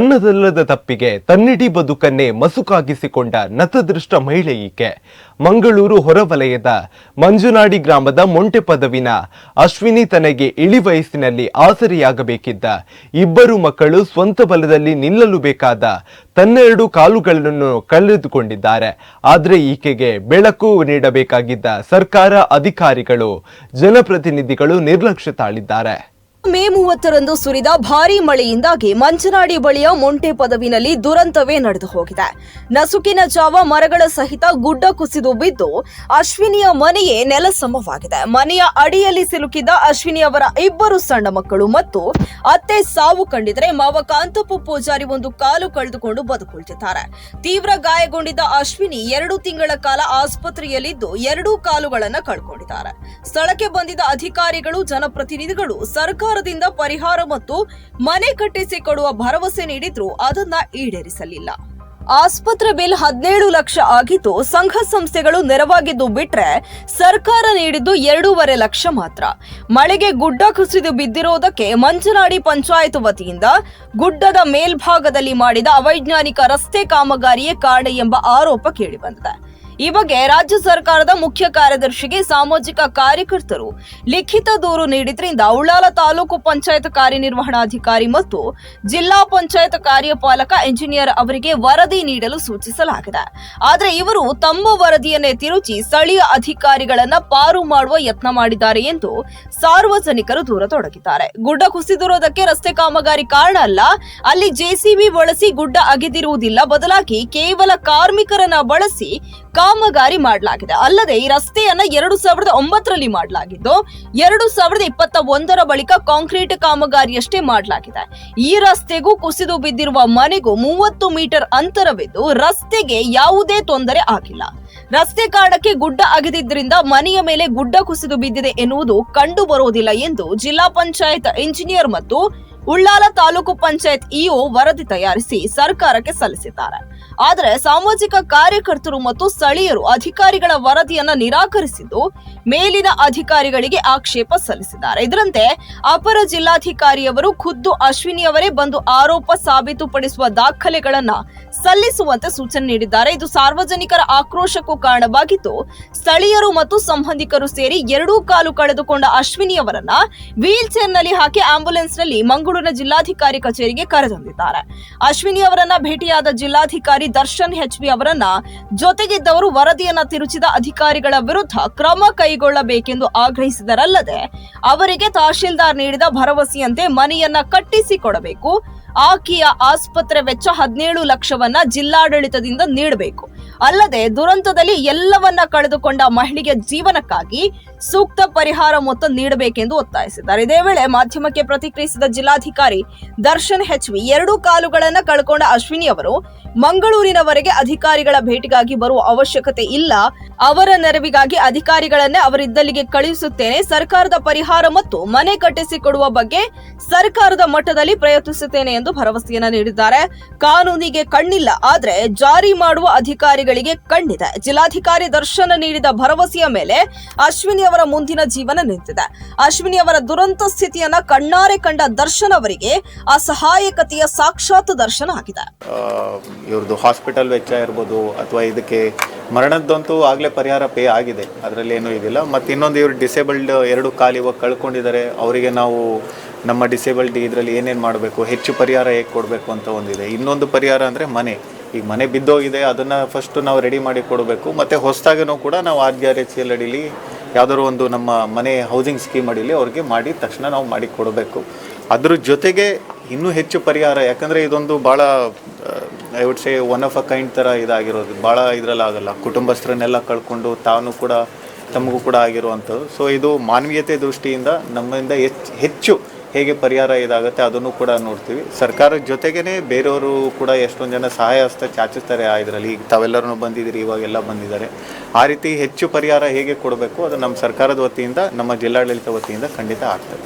ತನ್ನದಲ್ಲದ ತಪ್ಪಿಗೆ ತನ್ನಿಡೀ ಬದುಕನ್ನೇ ಮಸುಕಾಗಿಸಿಕೊಂಡ ನತದೃಷ್ಟ ಮಹಿಳೆ ಈಕೆ. ಮಂಗಳೂರು ಹೊರವಲಯದ ಮಂಜುನಾಡಿ ಗ್ರಾಮದ ಮೊಂಟೆ ಪದವಿನ ಅಶ್ವಿನಿ ತನಗೆ ಇಳಿ ವಯಸ್ಸಿನಲ್ಲಿ ಆಸರೆಯಾಗಬೇಕಿದ್ದ ಇಬ್ಬರು ಮಕ್ಕಳು ಸ್ವಂತ ಬಲದಲ್ಲಿ ನಿಲ್ಲಲು ಬೇಕಾದ ತನ್ನೆರಡು ಕಾಲುಗಳನ್ನು ಕಳೆದುಕೊಂಡಿದ್ದಾರೆ. ಆದರೆ ಈಕೆಗೆ ಬೆಳಕು ನೀಡಬೇಕಾಗಿದ್ದ ಸರ್ಕಾರ ಅಧಿಕಾರಿಗಳು, ಜನಪ್ರತಿನಿಧಿಗಳು ನಿರ್ಲಕ್ಷ್ಯ ತಾಳಿದ್ದಾರೆ. ಮೇ ಮೂವತ್ತರಂದು ಸುರಿದ ಭಾರೀ ಮಳೆಯಿಂದಾಗಿ ಮಂಚನಾಡಿ ಬಳಿಯ ಮೊಂಟೆ ಪದವಿನಲ್ಲಿ ದುರಂತವೇ ನಡೆದು ಹೋಗಿದೆ. ನಸುಕಿನ ಜಾವ ಮರಗಳ ಸಹಿತ ಗುಡ್ಡ ಕುಸಿದು ಬಿದ್ದು ಅಶ್ವಿನಿಯ ಮನೆಯೇ ನೆಲಸಮವಾಗಿದೆ ಮನೆಯ ಅಡಿಯಲ್ಲಿ ಸಿಲುಕಿದ್ದ ಅಶ್ವಿನಿ ಅವರ ಇಬ್ಬರು ಸಣ್ಣ ಮಕ್ಕಳು ಮತ್ತು ಅತ್ತೆ ಸಾವು ಕಂಡಿದ್ರೆ ಮಾವ ಕಾಂತಪ್ಪ ಪೂಜಾರಿ ಒಂದು ಕಾಲು ಕಳೆದುಕೊಂಡು ಬದುಕುಳಿದಿದ್ದಾರೆ. ತೀವ್ರ ಗಾಯಗೊಂಡಿದ್ದ ಅಶ್ವಿನಿ ಎರಡು ತಿಂಗಳ ಕಾಲ ಆಸ್ಪತ್ರೆಯಲ್ಲಿದ್ದು ಎರಡೂ ಕಾಲುಗಳನ್ನು ಕಳ್ಕೊಂಡಿದ್ದಾರೆ. ಸ್ಥಳಕ್ಕೆ ಬಂದಿದ್ದ ಅಧಿಕಾರಿಗಳು, ಜನಪ್ರತಿನಿಧಿಗಳು ಸರ್ಕಾರದಿಂದ ಪರಿಹಾರ ಮತ್ತು ಮನೆ ಕಟ್ಟಿಸಿಕೊಡುವ ಭರವಸೆ ನೀಡಿದ್ರು ಅದನ್ನ ಈಡೇರಿಸಲಿಲ್ಲ. ಆಸ್ಪತ್ರೆ ಬಿಲ್ ಹದಿನೇಳು ಲಕ್ಷ ಆಗಿದ್ದು ಸಂಘ ಸಂಸ್ಥೆಗಳು ನೆರವಾಗಿದ್ದು ಬಿಟ್ರೆ ಸರ್ಕಾರ ನೀಡಿದ್ದು ಎರಡೂವರೆ ಲಕ್ಷ ಮಾತ್ರ. ಮಳೆಗೆ ಗುಡ್ಡ ಕುಸಿದು ಬಿದ್ದಿರೋದಕ್ಕೆ ಮಂಚನಾಡಿ ಪಂಚಾಯತ್ ವತಿಯಿಂದ ಗುಡ್ಡದ ಮೇಲ್ಭಾಗದಲ್ಲಿ ಮಾಡಿದ ಅವೈಜ್ಞಾನಿಕ ರಸ್ತೆ ಕಾಮಗಾರಿಯೇ ಕಾರಣ ಎಂಬ ಆರೋಪ ಕೇಳಿಬಂದಿದೆ ಈ ಬಗ್ಗೆ ರಾಜ್ಯ ಸರ್ಕಾರದ ಮುಖ್ಯ ಕಾರ್ಯದರ್ಶಿಗೆ ಸಾಮಾಜಿಕ ಕಾರ್ಯಕರ್ತರು ಲಿಖಿತ ದೂರು ನೀಡಿದ್ರಿಂದ ಉಳ್ಳಾಲ ತಾಲೂಕು ಪಂಚಾಯತ್ ಕಾರ್ಯನಿರ್ವಹಣಾಧಿಕಾರಿ ಮತ್ತು ಜಿಲ್ಲಾ ಪಂಚಾಯತ್ ಕಾರ್ಯಪಾಲಕ ಎಂಜಿನಿಯರ್ ಅವರಿಗೆ ವರದಿ ನೀಡಲು ಸೂಚಿಸಲಾಗಿದೆ. ಆದರೆ ಇವರು ತಮ್ಮ ವರದಿಯನ್ನೇ ತಿರುಚಿ ಸ್ಥಳೀಯ ಅಧಿಕಾರಿಗಳನ್ನ ಪಾರು ಮಾಡುವ ಯತ್ನ ಮಾಡಿದ್ದಾರೆ ಎಂದು ಸಾರ್ವಜನಿಕರು ದೂರ ತೊಡಗಿದ್ದಾರೆ ಗುಡ್ಡ ಕುಸಿದಿರೋದಕ್ಕೆ ರಸ್ತೆ ಕಾಮಗಾರಿ ಕಾರಣ ಅಲ್ಲ, ಅಲ್ಲಿ ಜೆಸಿಬಿ ಬಳಸಿ ಗುಡ್ಡ ಅಗೆದಿರುವುದಿಲ್ಲ. ಬದಲಾಗಿ ಕೇವಲ ಕಾರ್ಮಿಕರನ್ನ ಬಳಸಿ ಕಾಮಗಾರಿ ಮಾಡಲಾಗಿದೆ. ಅಲ್ಲದೆ ಈ ರಸ್ತೆಯನ್ನ ಎರಡು ಸಾವಿರದ ಒಂಬತ್ತರಲ್ಲಿ ಮಾಡಲಾಗಿದ್ದು, ಎರಡು ಸಾವಿರದ ಇಪ್ಪತ್ತ ಒಂದರ ಬಳಿಕ ಕಾಂಕ್ರೀಟ್ ಕಾಮಗಾರಿಯಷ್ಟೇ ಮಾಡಲಾಗಿದೆ. ಈ ರಸ್ತೆಗೂ ಕುಸಿದು ಬಿದ್ದಿರುವ ಮನೆಗೂ ಮೂವತ್ತು ಮೀಟರ್ ಅಂತರವಿದ್ದು ರಸ್ತೆಗೆ ಯಾವುದೇ ತೊಂದರೆ ಆಗಿಲ್ಲ. ರಸ್ತೆ ಕಾರಣಕ್ಕೆ ಗುಡ್ಡ ಅಗೆದಿದ್ದರಿಂದ ಮನೆಯ ಮೇಲೆ ಗುಡ್ಡ ಕುಸಿದು ಬಿದ್ದಿದೆ ಎನ್ನುವುದು ಕಂಡು ಎಂದು ಜಿಲ್ಲಾ ಪಂಚಾಯತ್ ಇಂಜಿನಿಯರ್ ಮತ್ತು ಉಳ್ಳಾಲ ತಾಲೂಕು ಪಂಚಾಯತ್ ಇಒ ವರದಿ ತಯಾರಿಸಿ ಸರ್ಕಾರಕ್ಕೆ ಸಲ್ಲಿಸಿದ್ದಾರೆ. ಆದರೆ ಸಾಮಾಜಿಕ ಕಾರ್ಯಕರ್ತರು ಮತ್ತು ಸ್ಥಳೀಯರು ಅಧಿಕಾರಿಗಳ ವರದಿಯನ್ನ ನಿರಾಕರಿಸಿದ್ದು ಮೇಲಿನ ಅಧಿಕಾರಿಗಳಿಗೆ ಆಕ್ಷೇಪ ಸಲ್ಲಿಸಿದ್ದಾರೆ. ಇದರಂತೆ ಅಪರ ಜಿಲ್ಲಾಧಿಕಾರಿಯವರು ಖುದ್ದು ಅಶ್ವಿನಿ ಅವರೇ ಬಂದು ಆರೋಪ ಸಾಬೀತುಪಡಿಸುವ ದಾಖಲೆಗಳನ್ನ ಸಲ್ಲಿಸುವಂತೆ ಸೂಚನೆ ನೀಡಿದ್ದಾರೆ. ಇದು ಸಾರ್ವಜನಿಕರ ಆಕ್ರೋಶಕ್ಕೂ ಕಾರಣವಾಗಿದ್ದು ಸ್ಥಳೀಯರು ಮತ್ತು ಸಂಬಂಧಿಕರು ಸೇರಿ ಎರಡೂ ಕಾಲು ಕಳೆದುಕೊಂಡ ಅಶ್ವಿನಿ ಅವರನ್ನ ವೀಲ್ ಚೇರ್ನಲ್ಲಿ ಹಾಕಿ ಆಂಬ್ಯುಲೆನ್ಸ್ನಲ್ಲಿ ಮಂಗಳೂರಿನ ಜಿಲ್ಲಾಧಿಕಾರಿ ಕಚೇರಿಗೆ ಕರೆತಂದಿದ್ದಾರೆ ಅಶ್ವಿನಿ ಅವರನ್ನ ಭೇಟಿಯಾದ ಜಿಲ್ಲಾಧಿಕಾರಿ ದರ್ಶನ್ ಹೆಚ್ಬಿ ಅವರನ್ನ ಜೊತೆಗಿದ್ದವರು ವರದಿಯನ್ನ ತಿರುಚಿದ ಅಧಿಕಾರಿಗಳ ವಿರುದ್ಧ ಕ್ರಮ ಕೈಗೊಳ್ಳಬೇಕೆಂದು ಆಗ್ರಹಿಸಿದರಲ್ಲದೆ, ಅವರಿಗೆ ತಹಶೀಲ್ದಾರ್ ನೀಡಿದ ಭರವಸೆಯಂತೆ ಮನೆಯನ್ನ ಕಟ್ಟಿಸಿಕೊಡಬೇಕು. ಆಕೆಯ ಆಸ್ಪತ್ರೆ ವೆಚ್ಚ ಹದಿನೇಳು ಲಕ್ಷವನ್ನ ಜಿಲ್ಲಾಡಳಿತದಿಂದ ನೀಡಬೇಕು. ಅಲ್ಲದೆ ದುರಂತದಲ್ಲಿ ಎಲ್ಲವನ್ನ ಕಳೆದುಕೊಂಡ ಮಹಿಳೆಗೆ ಜೀವನಕ್ಕಾಗಿ ಸೂಕ್ತ ಪರಿಹಾರ ಮೊತ್ತ ನೀಡಬೇಕೆಂದು ಒತ್ತಾಯಿಸಿದ್ದಾರೆ. ಇದೇ ವೇಳೆ ಮಾಧ್ಯಮಕ್ಕೆ ಪ್ರತಿಕ್ರಿಯಿಸಿದ ಜಿಲ್ಲಾಧಿಕಾರಿ ದರ್ಶನ್ ಹೆಚ್ವಿ ಎರಡೂ ಕಾಲುಗಳನ್ನು ಕಳ್ಕೊಂಡ ಅಶ್ವಿನಿ ಅವರು, ಮಂಗಳೂರಿನವರೆಗೆ ಅಧಿಕಾರಿಗಳ ಭೇಟಿಗಾಗಿ ಬರುವ ಅವಶ್ಯಕತೆ ಇಲ್ಲ. ಅವರ ನೆರವಿಗಾಗಿ ಅಧಿಕಾರಿಗಳನ್ನೇ ಅವರಿದ್ದಲ್ಲಿಗೆ ಕಳುಹಿಸುತ್ತೇನೆ. ಸರ್ಕಾರದ ಪರಿಹಾರ ಮತ್ತು ಮನೆ ಕಟ್ಟಿಸಿಕೊಡುವ ಬಗ್ಗೆ ಸರ್ಕಾರದ ಮಟ್ಟದಲ್ಲಿ ಪ್ರಯತ್ನಿಸುತ್ತೇನೆ ಎಂದು ಭರವಸೆಯನ್ನ ನೀಡಿದ್ದಾರೆ. ಕಾನೂನಿಗೆ ಕಣ್ಣಿಲ್ಲ, ಆದರೆ ಜಾರಿ ಮಾಡುವ ಅಧಿಕಾರಿಗಳಿಗೆ ಕಣ್ಣಿದೆ. ಜಿಲ್ಲಾಧಿಕಾರಿ ದರ್ಶನ ನೀಡಿದ ಭರವಸೆಯ ಮೇಲೆ ಅಶ್ವಿನಿ ಅವರ ಮುಂದಿನ ಜೀವನ ನಿಂತಿದೆ. ಅಶ್ವಿನಿ ಅವರ ದುರಂತ ಸ್ಥಿತಿಯನ್ನ ಕಣ್ಣಾರೆ ಕಂಡ ದರ್ಶನ್ ಅವರಿಗೆ ಅಸಹಾಯಕತೆಯ ಸಾಕ್ಷಾತ್ ದರ್ಶನ ಆಗಿದೆ. ಇವ್ರದ್ದು ಹಾಸ್ಪಿಟಲ್ ವೆಚ್ಚ ಇರ್ಬೋದು ಅಥವಾ ಇದಕ್ಕೆ ಮರಣದ್ದಂತೂ ಆಗಲೇ ಪರಿಹಾರ ಪೇ ಆಗಿದೆ. ಅದರಲ್ಲಿ ಏನೂ ಇದಿಲ್ಲ. ಮತ್ತು ಇನ್ನೊಂದು ಇವರು ಡಿಸೇಬಲ್ಡ್ ಎರಡು ಕಾಲು ಇವಾಗ ಕಳ್ಕೊಂಡಿದ್ದಾರೆ. ಅವರಿಗೆ ನಾವು ನಮ್ಮ ಡಿಸೇಬಲ್ಡ್ ಇದರಲ್ಲಿ ಏನೇನು ಮಾಡಬೇಕು, ಹೆಚ್ಚು ಪರಿಹಾರ ಹೇಗೆ ಕೊಡಬೇಕು ಅಂತ ಒಂದಿದೆ. ಇನ್ನೊಂದು ಪರಿಹಾರ ಅಂದರೆ ಮನೆ. ಈಗ ಮನೆ ಬಿದ್ದೋಗಿದೆ, ಅದನ್ನು ಫಸ್ಟು ನಾವು ರೆಡಿ ಮಾಡಿ ಕೊಡಬೇಕು. ಮತ್ತು ಹೊಸದಾಗೂ ಕೂಡ ನಾವು R G R H L ಅಡಿಲಿ ಯಾವುದಾದ್ರು ಒಂದು ನಮ್ಮ ಮನೆ ಹೌಸಿಂಗ್ ಸ್ಕೀಮ್ ಅಡಿಲಿ ಅವ್ರಿಗೆ ಮಾಡಿ ತಕ್ಷಣ ನಾವು ಮಾಡಿ ಕೊಡಬೇಕು. ಅದ್ರ ಜೊತೆಗೆ ಇನ್ನೂ ಹೆಚ್ಚು ಪರಿಹಾರ, ಯಾಕಂದರೆ ಇದೊಂದು ಭಾಳ I would say one of a kind ಥರ ಇದಾಗಿರೋದು. ಭಾಳ ಇದರಲ್ಲಾಗಲ್ಲ ಕುಟುಂಬಸ್ಥರನ್ನೆಲ್ಲ ಕಳ್ಕೊಂಡು ತಾನು ಕೂಡ, ತಮಗೂ ಕೂಡ ಆಗಿರುವಂಥದ್ದು. ಸೊ ಇದು ಮಾನವೀಯತೆ ದೃಷ್ಟಿಯಿಂದ ನಮ್ಮಿಂದ ಹೆಚ್ಚು ಹೆಚ್ಚು ಹೇಗೆ ಪರಿಹಾರ ಇದಾಗುತ್ತೆ ಅದನ್ನು ಕೂಡ ನೋಡ್ತೀವಿ. ಸರ್ಕಾರದ ಜೊತೆಗೇ ಬೇರೆಯವರು ಕೂಡ ಎಷ್ಟೊಂದು ಜನ ಸಹಾಯ ಹಸ್ತ ಚಾಚಿಸ್ತಾರೆ ಆ ಇದರಲ್ಲಿ. ಈಗ ತಾವೆಲ್ಲರೂ ಬಂದಿದ್ದೀರಿ, ಇವಾಗೆಲ್ಲ ಬಂದಿದ್ದಾರೆ. ಆ ರೀತಿ ಹೆಚ್ಚು ಪರಿಹಾರ ಹೇಗೆ ಕೊಡಬೇಕು ಅದು ನಮ್ಮ ಸರ್ಕಾರದ ವತಿಯಿಂದ, ನಮ್ಮ ಜಿಲ್ಲಾಡಳಿತ ವತಿಯಿಂದ ಖಂಡಿತ ಆಗ್ತದೆ.